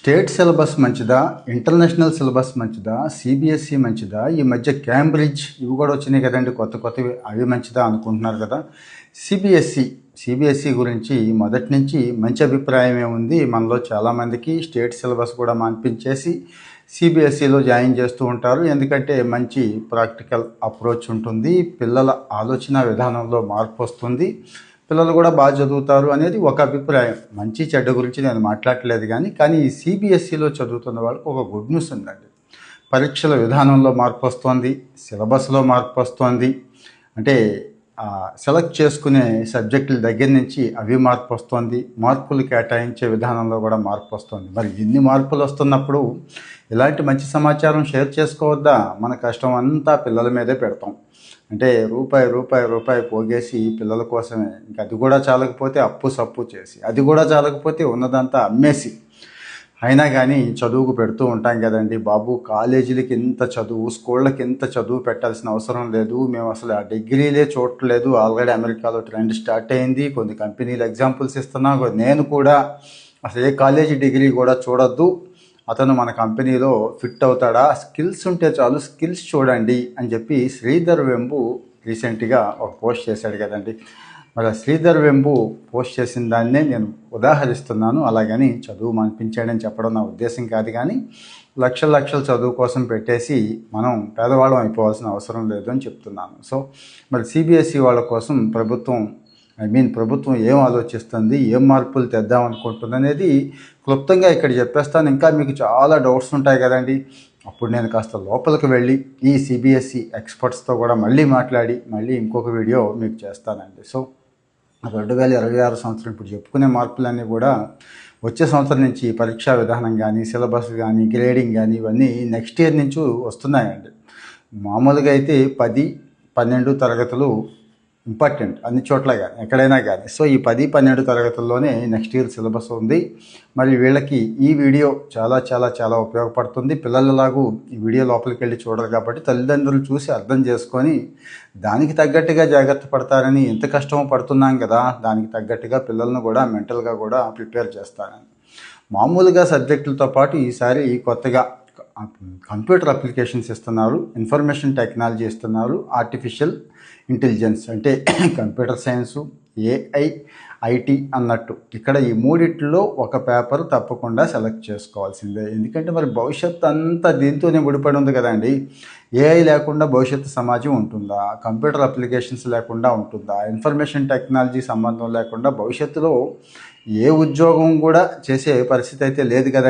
State syllabus మంచిదా? International syllabus మంచిదా? CBSE మంచిదా? ఈ మధ్య క్యాంబ్రిడ్జ్ ఇవి కూడా వచ్చినాయి కదండి. కొత్త కొత్తవి. అవి మంచిదా అనుకుంటున్నారు కదా. సిబిఎస్ఈ సిబిఎస్ఈ గురించి మొదటి నుంచి మంచి అభిప్రాయమే ఉంది మనలో చాలామందికి స్టేట్ సిలబస్ కూడా మాన్పించేసి సిబిఎస్ఈలో జాయిన్ చేస్తూ ఉంటారు. ఎందుకంటే మంచి ప్రాక్టికల్ అప్రోచ్ ఉంటుంది. పిల్లల ఆలోచన విధానంలో మార్పు వస్తుంది. పిల్లలు కూడా బాగా చదువుతారు అనేది ఒక అభిప్రాయం. మంచి చెడ్డ గురించి నేను మాట్లాడలేదు కానీ కానీ ఈ సిబిఎస్ఈలో చదువుతున్న వాళ్ళకి ఒక గుడ్ న్యూస్ ఉందండి. పరీక్షల విధానంలో మార్పు వస్తోంది సిలబస్లో మార్పు వస్తోంది. అంటే సెలెక్ట్ చేసుకునే సబ్జెక్టుల దగ్గర నుంచి అవి మార్పు వస్తుంది. మార్పులు కేటాయించే విధానంలో కూడా మార్పు వస్తుంది. మరి ఇన్ని మార్పులు వస్తున్నప్పుడు ఇలాంటి మంచి సమాచారం షేర్ చేసుకోవద్దా? మన కష్టం అంతా పిల్లల మీదే పెడతాం. అంటే రూపాయి రూపాయి రూపాయి పోగేసి పిల్లల కోసమే. ఇంకా అది కూడా చాలకపోతే అప్పు సప్పు చేసి అది కూడా చాలకపోతే ఉన్నదంతా అమ్మేసి అయినా కానీ చదువుకు పెడుతూ ఉంటాం కదండి. బాబు కాలేజీలకి ఇంత చదువు స్కూళ్ళకి ఇంత చదువు పెట్టాల్సిన అవసరం లేదు. మేము అసలు ఆ డిగ్రీలే చూడట్లేదు. ఆల్రెడీ అమెరికాలో ట్రెండ్ స్టార్ట్ అయింది. కొన్ని కంపెనీలు ఎగ్జాంపుల్స్ ఇస్తున్నా నేను కూడా అసలు ఏ కాలేజీ డిగ్రీ కూడా చూడొద్దు. అతను మన కంపెనీలో ఫిట్ అవుతాడా? స్కిల్స్ ఉంటే చాలు స్కిల్స్ చూడండి అని చెప్పి శ్రీధర్ వెంబు రీసెంట్గా ఒక పోస్ట్ చేశాడు కదండి. అలా శ్రీధర్ వెంబు పోస్ట్ చేసిన దాన్నే నేను ఉదాహరిస్తున్నాను. అలాగని చదువు మనిపించాడని చెప్పడం నా ఉద్దేశం కాదు కానీ లక్షల లక్షల చదువు కోసం పెట్టేసి మనం పేదవాళ్ళం అయిపోవాల్సిన అవసరం లేదు అని చెప్తున్నాను. సో మరి సిబిఎస్ఈ వాళ్ళ కోసం ప్రభుత్వం ఐ మీన్ ప్రభుత్వం ఏం ఆలోచిస్తుంది ఏం మార్పులు తెద్దాం అనుకుంటుంది అనేది క్లుప్తంగా ఇక్కడ చెప్పేస్తాను. ఇంకా మీకు చాలా డౌట్స్ ఉంటాయి కదండి. అప్పుడు నేను కాస్త లోపలికి వెళ్ళి ఈ సిబిఎస్ఈ ఎక్స్పర్ట్స్తో కూడా మళ్ళీ మాట్లాడి మళ్ళీ ఇంకొక వీడియో మీకు చేస్తానండి. సో రెండు వేల ఇరవై ఆరు సంవత్సరం ఇప్పుడు చెప్పుకునే మార్పులన్నీ కూడా వచ్చే సంవత్సరం నుంచి పరీక్షా విధానం కానీ సిలబస్ కానీ గ్రేడింగ్ కానీ ఇవన్నీ నెక్స్ట్ ఇయర్ నుంచి వస్తున్నాయండి. మామూలుగా అయితే పది పన్నెండు తరగతులు ఇంపార్టెంట్ అన్ని చోట్ల కానీ ఎక్కడైనా కానీ సో ఈ పది పన్నెండు తరగతుల్లోనే నెక్స్ట్ ఇయర్ సిలబస్ ఉంది. మరి వీళ్ళకి ఈ వీడియో చాలా చాలా చాలా ఉపయోగపడుతుంది. పిల్లలలాగూ ఈ వీడియో లోపలికి వెళ్ళి చూడరు కాబట్టి తల్లిదండ్రులు చూసి అర్థం చేసుకొని దానికి తగ్గట్టుగా జాగ్రత్త పడతారని ఎంత కష్టమో పడుతున్నాం కదా దానికి తగ్గట్టుగా పిల్లలను కూడా మెంటల్గా కూడా ప్రిపేర్ చేస్తానని మామూలుగా సబ్జెక్టులతో పాటు ఈసారి కొత్తగా కంప్యూటర్ అప్లికేషన్స్ ఇస్తున్నారు ఇన్ఫర్మేషన్ టెక్నాలజీ ఇస్తున్నారు ఆర్టిఫిషియల్ ఇంటెలిజెన్స్ అంటే కంప్యూటర్ సైన్సు ఏఐ ఐటీ అన్నట్టు. ఇక్కడ ఈ మూడిట్లో ఒక పేపర్ తప్పకుండా సెలెక్ట్ చేసుకోవాల్సిందే. ఎందుకంటే మరి భవిష్యత్తు అంతా దీంతోనే ముడిపడి ఉంది కదండి. ఏఐ లేకుండా భవిష్యత్తు సమాజం ఉంటుందా? కంప్యూటర్ అప్లికేషన్స్ లేకుండా ఉంటుందా? ఇన్ఫర్మేషన్ టెక్నాలజీ సంబంధం లేకుండా భవిష్యత్తులో ఏ ఉద్యోగం కూడా చేసే పరిస్థితి అయితే లేదు కదండి.